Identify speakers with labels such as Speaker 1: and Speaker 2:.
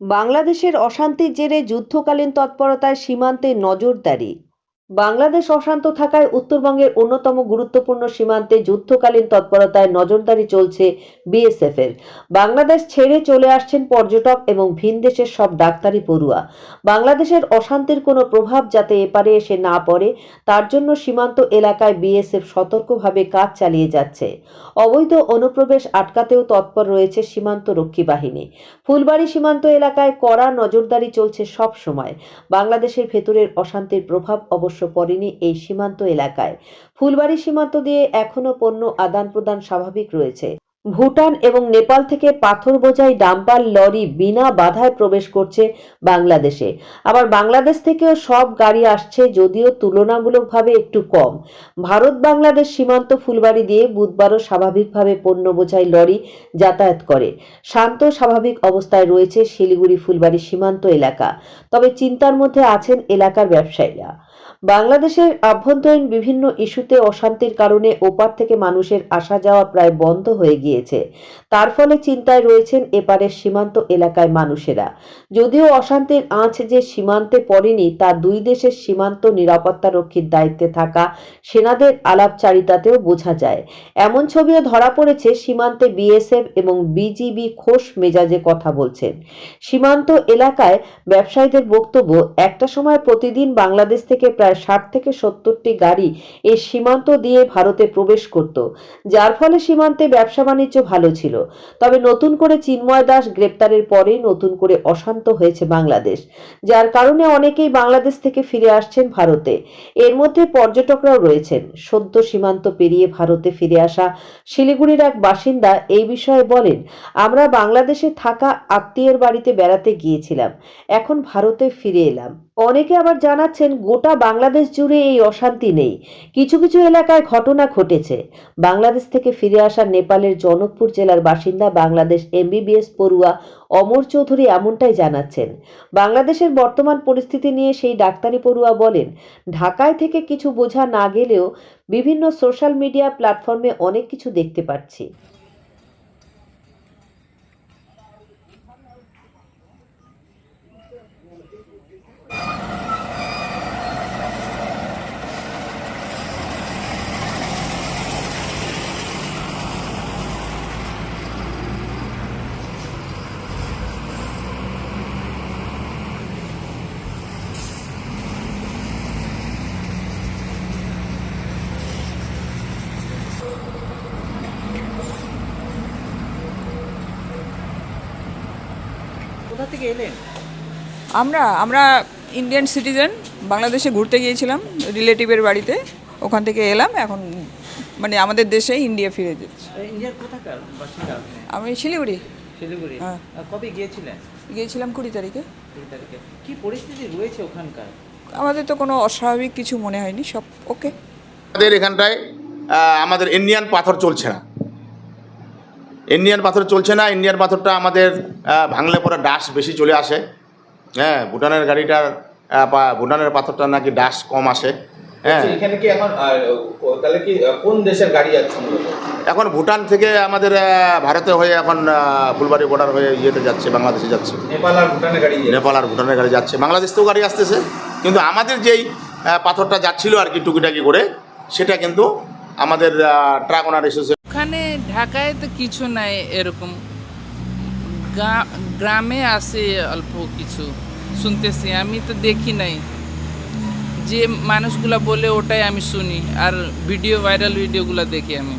Speaker 1: বাংলাদেশের অশান্তির জেরে যুদ্ধকালীন তৎপরতায় সীমান্তে নজরদারি। বাংলাদেশ অশান্ত থাকায় উত্তরবঙ্গের অন্যতম গুরুত্বপূর্ণ সীমান্তে যুদ্ধকালীন তৎপরতায় নজরদারি চলছে বিএসএফ এর বাংলাদেশ ছেড়ে চলে আসছেন পর্যটক এবং ভিন দেশের সব ডাক্তারি পড়ুয়া। বাংলাদেশের অশান্তির কোনো প্রভাব যাতে এপারে এসে না পড়ে, তার জন্য সীমান্ত এলাকায় বিএসএফ সতর্কভাবে কাজ চালিয়ে যাচ্ছে। অবৈধ অনুপ্রবেশ আটকাতেও তৎপর রয়েছে সীমান্ত রক্ষী বাহিনী। ফুলবাড়ি সীমান্ত এলাকায় কড়া নজরদারি চলছে সব সময় বাংলাদেশের ভেতরের অশান্তির প্রভাব অবশ্য পড়েনি এই সীমান্ত এলাকায়। ফুলবাড়ি সীমান্ত দিয়ে এখনও পণ্য আদান প্রদান স্বাভাবিক রয়েছে। ভুটান এবং নেপাল থেকে পাথর বোঝাই ডাম্পার লরি বিনা বাধায় প্রবেশ করছে বাংলাদেশে। আবার বাংলাদেশ থেকেও সব গাড়ি আসছে যদিও তুলনামূলকভাবে একটু কম। ভারত, বাংলাদেশ সীমান্ত ফুলবাড়ি দিয়ে বুধবারও স্বাভাবিকভাবে পণ্য বোঝাই লরি যাতায়াত করে। শান্ত, স্বাভাবিক অবস্থায় রয়েছে শিলিগুড়ি ফুলবাড়ি সীমান্ত এলাকা। তবে চিন্তার মধ্যে আছেন এলাকার ব্যবসায়ীরা। বাংলাদেশের আভ্যন্তরীণ বিভিন্ন ইস্যুতে অশান্তির কারণে ওপার থেকে মানুষের আসা যাওয়া প্রায় বন্ধ হয়ে গিয়েছে তার ফলে চিন্তায় রয়েছেন এপারের সীমান্ত এলাকায় মানুষেরা। যদিও অশান্তির আঁচ যে সীমান্তে পড়েনি, তা দুই দেশের সীমান্ত নিরাপত্তা রক্ষীর দায়িত্বে থাকা সেনাদের আলাপচারিতাতেও বোঝা যায়। এমন ছবিও ধরা পড়েছে সীমান্তে বিএসএফ এবং বিজিবি খোশ মেজাজে কথা বলছেন। সীমান্ত এলাকায় ব্যবসায়ীদের বক্তব্য, একটা সময় প্রতিদিন বাংলাদেশ থেকে প্রায় ষাট থেকে সত্তরটি গাড়ি এই সীমান্ত দিয়ে ভারতে প্রবেশ করত, যার ফলে সীমান্তে ব্যবসা বাণিজ্য ভালো ছিল। তবে নতুন করে চিন্ময় দাস গ্রেপ্তারের পরেই নতুন করে অশান্ত হয়েছে বাংলাদেশ, যার কারণে অনেকেই বাংলাদেশ থেকে ফিরে আসছেন ভারতে। এর মধ্যে পর্যটকরাও রয়েছেন। সদ্য সীমান্ত পেরিয়ে ভারতে ফিরে আসা শিলিগুড়ির এক বাসিন্দা এই বিষয়ে বলেন, আমরা বাংলাদেশে থাকা আত্মীয়ের বাড়িতে বেড়াতে গিয়েছিলাম, এখন ভারতে ফিরে এলাম। অনেকে আবার জানাচ্ছেন গোটা বাংলাদেশ জুড়ে এই অশান্তি নেই। কিছু কিছু এলাকায় ঘটনা ঘটেছে। বাংলাদেশ থেকে ফিরে আসা নেপালের জনকপুর জেলার বাসিন্দা বাংলাদেশ এমবিবিএস পড়ুয়া অমর চৌধুরী এমনটাই জানাচ্ছেন। বাংলাদেশের বর্তমান পরিস্থিতি নিয়ে সেই ডাক্তারি পড়ুয়া বলেন, ঢাকায় থেকে কিছু বোঝা না গেলেও বিভিন্ন সোশ্যাল মিডিয়া প্ল্যাটফর্মে অনেক কিছু দেখতে পাচ্ছি।
Speaker 2: কোথা থেকে এলেন?
Speaker 3: আমরা আমরা ইন্ডিয়ান সিটিজেন বাংলাদেশে ঘুরতে গিয়েছিলাম রিলেটিভের বাড়িতে ওখান থেকে এলাম এখন মানে আমাদের দেশে ইন্ডিয়া ফিরে যাচ্ছি।
Speaker 2: ইন্ডিয়ার কোথাকার বাসিন্দা
Speaker 3: আমি শিলিগুড়ি।
Speaker 2: শিলিগুড়ি।
Speaker 3: হ্যাঁ।
Speaker 2: কবে গিয়েছিলেন?
Speaker 3: গিয়েছিলাম কুড়ি তারিখে।
Speaker 2: কুড়ি তারিখে। কি পরিস্থিতি রয়েছে ওখানকার?
Speaker 3: আমাদের তো কোনো অস্বাভাবিক কিছু মনে হয়নি সব ওকে
Speaker 4: আমাদের এখানটায় আমাদের ইন্ডিয়ান পাথর চলছে না। ইন্ডিয়ান পাথর চলছে না ইন্ডিয়ান পাথরটা আমাদের ভাঙলে পরে ডাস বেশি চলে আসে। হ্যাঁ ভুটানের গাড়িটার ভুটানের পাথরটা নাকি ডাস কম আসে। হ্যাঁ।
Speaker 5: আচ্ছা, এখানে কি এখন তাহলে কি কোন দেশের গাড়ি যাচ্ছে
Speaker 4: এখন ভুটান থেকে আমাদের ভারতে হয়ে এখন ফুলবাড়ি বর্ডার হয়ে ইয়েতে যাচ্ছে বাংলাদেশে যাচ্ছে।
Speaker 5: নেপাল আর ভুটানের গাড়ি
Speaker 4: নেপাল আর ভুটানের গাড়ি যাচ্ছে। বাংলাদেশ থেকেও গাড়ি আসতেছে কিন্তু আমাদের যেই পাথরটা যাচ্ছিল আর কি টুকিটাকি করে সেটা কিন্তু আমাদের ট্রাক ওনার এসোসিয়েশন
Speaker 6: ওখানে ঢাকায় তো কিছু নাই এরকম। গ্রামে আসে অল্প কিছু, শুনতেছি। আমি তো দেখি নাই। যে মানুষগুলা বলে ওটাই আমি শুনি, আর ভিডিও, ভাইরাল ভিডিওগুলো দেখি আমি।